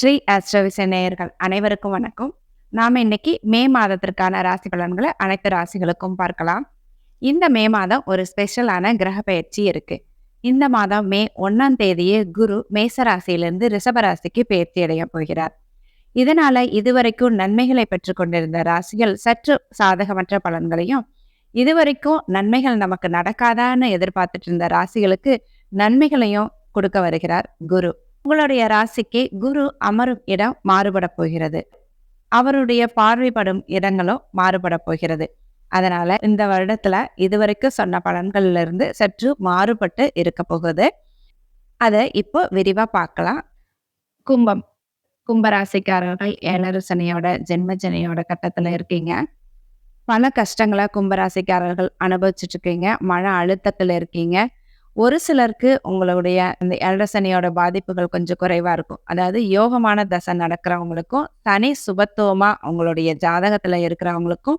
ஸ்ரீ ஆஸ்ட்ரோவிச நேயர்கள் அனைவருக்கும் வணக்கம். நாம இன்னைக்கு மே மாதத்திற்கான ராசி பலன்களை அனைத்து ராசிகளுக்கும் பார்க்கலாம். இந்த மே மாதம் ஒரு ஸ்பெஷலான கிரக பயிற்சி இருக்கு. இந்த மாதம் மே ஒன்னாம் தேதியே குரு மேச ராசியிலிருந்து ரிஷப ராசிக்கு பயிற்சி அடைய போகிறார். இதனால இதுவரைக்கும் நன்மைகளை பெற்று கொண்டிருந்த ராசிகள் சற்று சாதகமற்ற பலன்களையும் இதுவரைக்கும் நன்மைகள் நமக்கு நடக்காதான்னு எதிர்பார்த்துட்டு இருந்த ராசிகளுக்கு நன்மைகளையும் கொடுக்க வருகிறார் குரு. உங்களுடைய ராசிக்கு குரு அமரும் இடம் மாறுபட போகிறது. அவருடைய பார்வைப்படும் இடங்களும் மாறுபட போகிறது. அதனால இந்த வருடத்துல இதுவரைக்கும் சொன்ன பலன்கள்ல இருந்து சற்று மாறுபட்டு இருக்க போகுது. அதை இப்போ விரிவா பார்க்கலாம். கும்பம். கும்பராசிக்காரர்கள் ஏழரை ஜென்மஜனையோட ஜென்ம கட்டத்துல இருக்கீங்க. பல கஷ்டங்களை கும்பராசிக்காரர்கள் அனுபவிச்சுட்டு இருக்கீங்க. மன அழுத்தத்துல இருக்கீங்க. ஒரு சிலருக்கு உங்களுடைய இந்த எல்டசனியோட பாதிப்புகள் கொஞ்சம் குறைவாக இருக்கும். அதாவது யோகமான தசை நடக்கிறவங்களுக்கும் தனி சுபத்துவமாக உங்களுடைய ஜாதகத்தில் இருக்கிறவங்களுக்கும்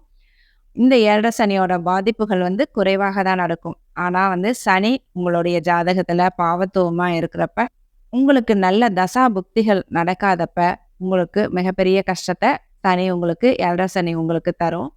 இந்த ஏழரசனியோட பாதிப்புகள் வந்து குறைவாக தான் நடக்கும். ஆனால் வந்து சனி உங்களுடைய ஜாதகத்தில் பாவத்துவமாக இருக்கிறப்ப உங்களுக்கு நல்ல தசா புக்திகள் நடக்காதப்ப உங்களுக்கு மிகப்பெரிய கஷ்டத்தை சனி உங்களுக்கு ஏழரை உங்களுக்கு தரும்.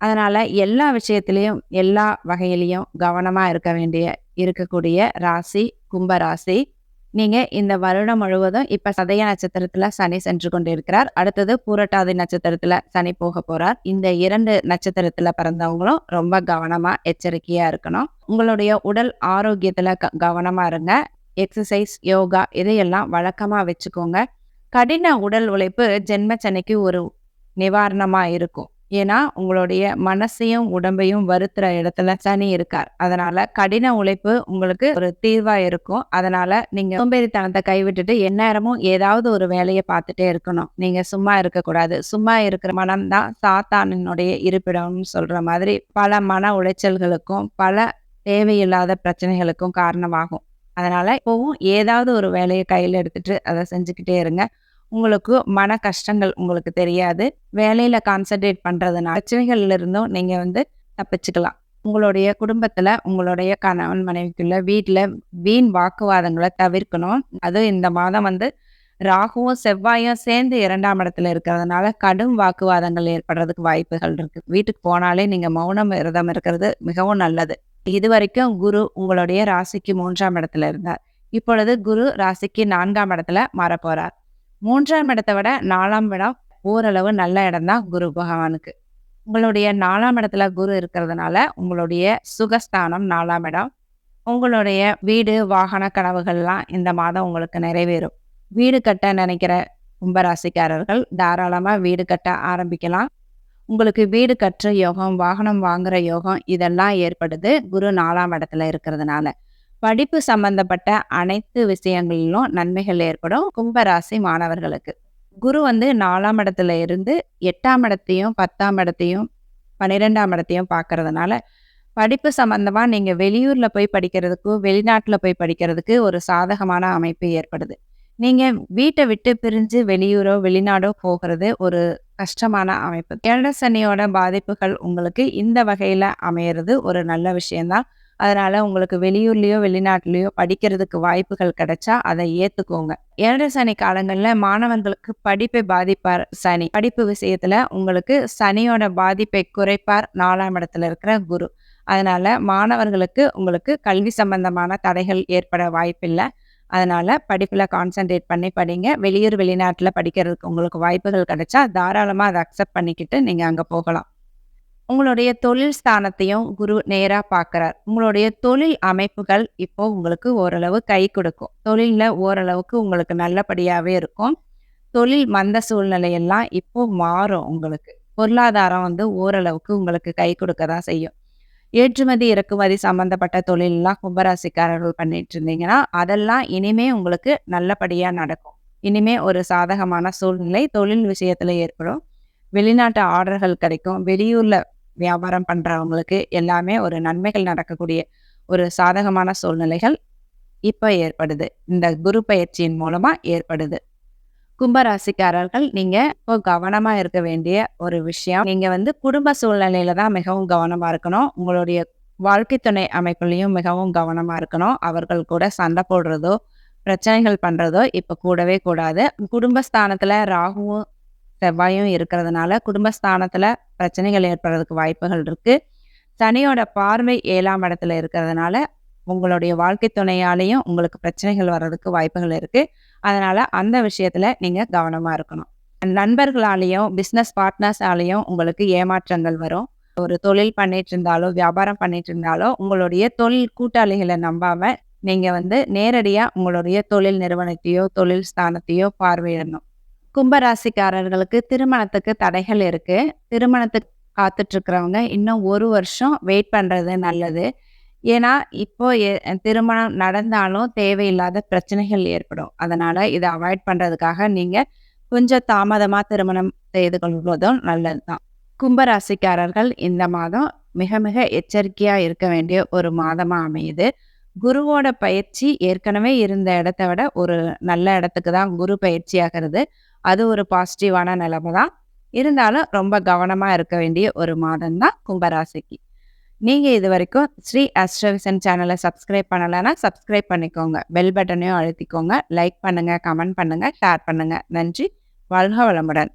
அதனால் எல்லா விஷயத்துலேயும் எல்லா வகையிலையும் கவனமாக இருக்க வேண்டிய இருக்கக்கூடிய ராசி கும்ப ராசி. நீங்க இந்த வருடம் முழுவதும் இப்ப சதய நட்சத்திரத்துல சனி சென்று கொண்டிருக்கிறார். அடுத்தது பூரட்டாதி நட்சத்திரத்துல சனி போக போறார். இந்த இரண்டு நட்சத்திரத்துல பிறந்தவங்களும் ரொம்ப கவனமா எச்சரிக்கையா இருக்கணும். உங்களுடைய உடல் ஆரோக்கியத்துல க- கவனமா இருங்க. எக்ஸசைஸ் யோகா இதையெல்லாம் வழக்கமா வச்சுக்கோங்க. கடின உடல் உழைப்பு ஜென்ம சனிக்கு ஒரு நிவாரணமா இருக்கும். ஏன்னா உங்களுடைய மனசையும் உடம்பையும் வருத்துற இடத்துல சனி இருக்கார். அதனால கடின உழைப்பு உங்களுக்கு ஒரு தீர்வா இருக்கும். அதனால நீங்க சோம்பேறித்தனத்தை கைவிட்டுட்டு எந்நேரமும் ஏதாவது ஒரு வேலையை பார்த்துட்டே இருக்கணும். நீங்க சும்மா இருக்கக்கூடாது. சும்மா இருக்கிற மனம்தான் சாத்தானினுடைய இருப்பிடம்னு சொல்ற மாதிரி பல மன உளைச்சல்களுக்கும் பல தேவையில்லாத பிரச்சனைகளுக்கும் காரணமாகும். அதனால இப்போவும் ஏதாவது ஒரு வேலையை கையில் எடுத்துட்டு அதை செஞ்சுக்கிட்டே இருங்க. உங்களுக்கு மன கஷ்டங்கள் உங்களுக்கு தெரியாது. வேலையில கான்சென்ட்ரேட் பண்றதுனால பிரச்சனைகள்ல இருந்தும் நீங்க வந்து தப்பிச்சுக்கலாம். உங்களுடைய குடும்பத்துல உங்களுடைய கணவன் மனைவிக்குள்ள வீட்டில் வீண் வாக்குவாதங்களை தவிர்க்கணும். அது இந்த மாதம் வந்து ராகுவும் செவ்வாயும் சேர்ந்து இரண்டாம் இடத்துல இருக்கிறதுனால கடும் வாக்குவாதங்கள் ஏற்படுறதுக்கு வாய்ப்புகள் இருக்கு. வீட்டுக்கு போனாலே நீங்க மௌனம் விரதம் இருக்கிறது மிகவும் நல்லது. இது வரைக்கும் குரு உங்களுடைய ராசிக்கு மூன்றாம் இடத்துல இருந்தார். இப்பொழுது குரு ராசிக்கு நான்காம் இடத்துல மாறப்போறார். மூன்றாம் இடத்தை விட நாலாம் இடம் ஓரளவு நல்ல இடம் தான் குரு பகவானுக்கு. உங்களுடைய நாலாம் இடத்துல குரு இருக்கிறதுனால உங்களுடைய சுகஸ்தானம் நாலாம் இடம். உங்களுடைய வீடு வாகன கனவுகள்லாம் இந்த மாதம் உங்களுக்கு நிறைவேறும். வீடு கட்ட நினைக்கிற கும்பராசிக்காரர்கள் தாராளமாக வீடு கட்ட ஆரம்பிக்கலாம். உங்களுக்கு வீடு கட்டுற யோகம் வாகனம் வாங்குற யோகம் இதெல்லாம் ஏற்படுது குரு நாலாம் இடத்துல இருக்கிறதுனால. படிப்பு சம்பந்தப்பட்ட அனைத்து விஷயங்களிலும் நன்மைகள் ஏற்படும் கும்பராசி மாணவர்களுக்கு. குரு வந்து நாலாம் இடத்துல இருந்து எட்டாம் இடத்தையும் பத்தாம் இடத்தையும் பன்னிரெண்டாம் இடத்தையும் பார்க்கறதுனால படிப்பு சம்பந்தமா நீங்க வெளியூர்ல போய் படிக்கிறதுக்கும் வெளிநாட்டுல போய் படிக்கிறதுக்கு ஒரு சாதகமான அமைப்பு ஏற்படுது. நீங்க வீட்டை விட்டு பிரிஞ்சு வெளியூரோ வெளிநாடோ போகிறது ஒரு கஷ்டமான அமைப்பு. கேரள சனியோட பாதிப்புகள் உங்களுக்கு இந்த வகையில அமையிறது ஒரு நல்ல விஷயம்தான். அதனால உங்களுக்கு வெளியூர்லயோ வெளிநாட்டுலயோ படிக்கிறதுக்கு வாய்ப்புகள் கிடைச்சா அதை ஏத்துக்கோங்க. ஏழரை சனி காலங்கள்ல மாணவர்களுக்கு படிப்பை பாதிப்பார் சனி. படிப்பு விஷயத்துல உங்களுக்கு சனியோட பாதிப்பை குறைப்பார் நாலாம் இடத்துல இருக்கிற குரு. அதனால மாணவர்களுக்கு உங்களுக்கு கல்வி சம்பந்தமான தடைகள் ஏற்பட வாய்ப்பில்லை. அதனால படிப்புல கான்சென்ட்ரேட் பண்ணி படிங்க. வெளியூர் வெளிநாட்டுல படிக்கிறதுக்கு உங்களுக்கு வாய்ப்புகள் கிடைச்சா தாராளமா அதை அக்செப்ட் பண்ணிக்கிட்டு நீங்க அங்க போகலாம். உங்களுடைய தொழில் ஸ்தானத்தையும் குரு நேராக பார்க்குறார். உங்களுடைய தொழில் அமைப்புகள் இப்போ உங்களுக்கு ஓரளவு கை கொடுக்கும். தொழிலில் ஓரளவுக்கு உங்களுக்கு நல்லபடியாகவே இருக்கும். தொழில் மந்த சூழ்நிலையெல்லாம் இப்போ மாறும் உங்களுக்கு. பொருளாதாரம் வந்து ஓரளவுக்கு உங்களுக்கு கை கொடுக்க தான் செய்யும். ஏற்றுமதி இறக்குமதி சம்பந்தப்பட்ட தொழிலெல்லாம் கும்பராசிக்காரர்கள் பண்ணிட்டு இருந்தீங்கன்னா அதெல்லாம் இனிமே உங்களுக்கு நல்லபடியாக நடக்கும். இனிமே ஒரு சாதகமான சூழ்நிலை தொழில் விஷயத்தில் ஏற்படும். வெளிநாட்டு ஆர்டர்கள் கிடைக்கும். வெளியூரில் வியாபாரம் பண்ணுறவங்களுக்கு எல்லாமே ஒரு நன்மைகள் நடக்கக்கூடிய ஒரு சாதகமான சூழ்நிலைகள் இப்போ ஏற்படுது. இந்த குரு பயிற்சியின் மூலமாக ஏற்படுது. கும்பராசிக்காரர்கள் நீங்கள் இப்போ கவனமாக இருக்க வேண்டிய ஒரு விஷயம் நீங்கள் வந்து குடும்ப சூழ்நிலையில தான் மிகவும் கவனமாக இருக்கணும். உங்களுடைய வாழ்க்கை துணை அமைப்புலையும் மிகவும் கவனமாக இருக்கணும். அவர்கள் கூட சண்டை போடுறதோ பிரச்சனைகள் பண்ணுறதோ இப்போ கூடவே கூடாது. குடும்பஸ்தானத்தில் ராகுவும், செவ்வாயும் இருக்கிறதுனால, குடும்பஸ்தானத்துல பிரச்சனைகள் ஏற்படுறதுக்கு வாய்ப்புகள் இருக்கு. சனியோட பார்வை ஏழாம் இடத்துல இருக்கிறதுனால, உங்களுடைய வாழ்க்கை துணையாலையும் உங்களுக்கு பிரச்சனைகள் வர்றதுக்கு வாய்ப்புகள் இருக்கு. அதனால அந்த விஷயத்துல நீங்க கவனமா இருக்கணும். நண்பர்களாலேயும் பிஸ்னஸ் பார்ட்னர்ஸாலேயும் உங்களுக்கு ஏமாற்றங்கள் வரும். ஒரு தொழில் பண்ணிட்டு இருந்தாலோ, வியாபாரம் பண்ணிட்டு இருந்தாலோ, உங்களுடைய தொழில் கூட்டாளிகளை நம்பாம, நீங்க வந்து நேரடியா உங்களுடைய தொழில் நிறுவனத்தையோ, தொழில் ஸ்தானத்தையோ பார்வையிடணும். கும்பராசிக்காரர்களுக்கு திருமணத்துக்கு தடைகள் இருக்கு. திருமணத்துக்கு காத்துட்டு இருக்கிறவங்க இன்னும் ஒரு வருஷம் வெயிட் பண்றது நல்லது. ஏன்னா, இப்போ திருமணம் நடந்தாலும் தேவையில்லாத பிரச்சனைகள் ஏற்படும். அதனால இதை அவாய்ட் பண்றதுக்காக நீங்க கொஞ்சம் தாமதமா திருமணம் செய்து கொள்வதும் நல்லது தான். இந்த மாதம் மிக மிக எச்சரிக்கையா இருக்க வேண்டிய ஒரு மாதமா அமையுது. குருவோட பயிற்சி ஏற்கனவே இருந்த இடத்த விட ஒரு நல்ல இடத்துக்கு தான் குரு பயிற்சி ஆகிறது அது ஒரு பாசிட்டிவான நிலைமை தான். இருந்தாலும் ரொம்ப கவனமாக இருக்க வேண்டிய ஒரு மாதம் தான் கும்பராசிக்கு. நீங்கள் இது வரைக்கும் ஸ்ரீ அஸ்ட்ரவிசன் சேனலை சப்ஸ்கிரைப் பண்ணலைன்னா சப்ஸ்கிரைப் பண்ணிக்கோங்க. பெல் பட்டனையும் அழுத்திக்கோங்க. லைக் பண்ணுங்கள் கமெண்ட் பண்ணுங்கள் ஷேர் பண்ணுங்கள் நன்றி. வாழ்க வளமுடன்.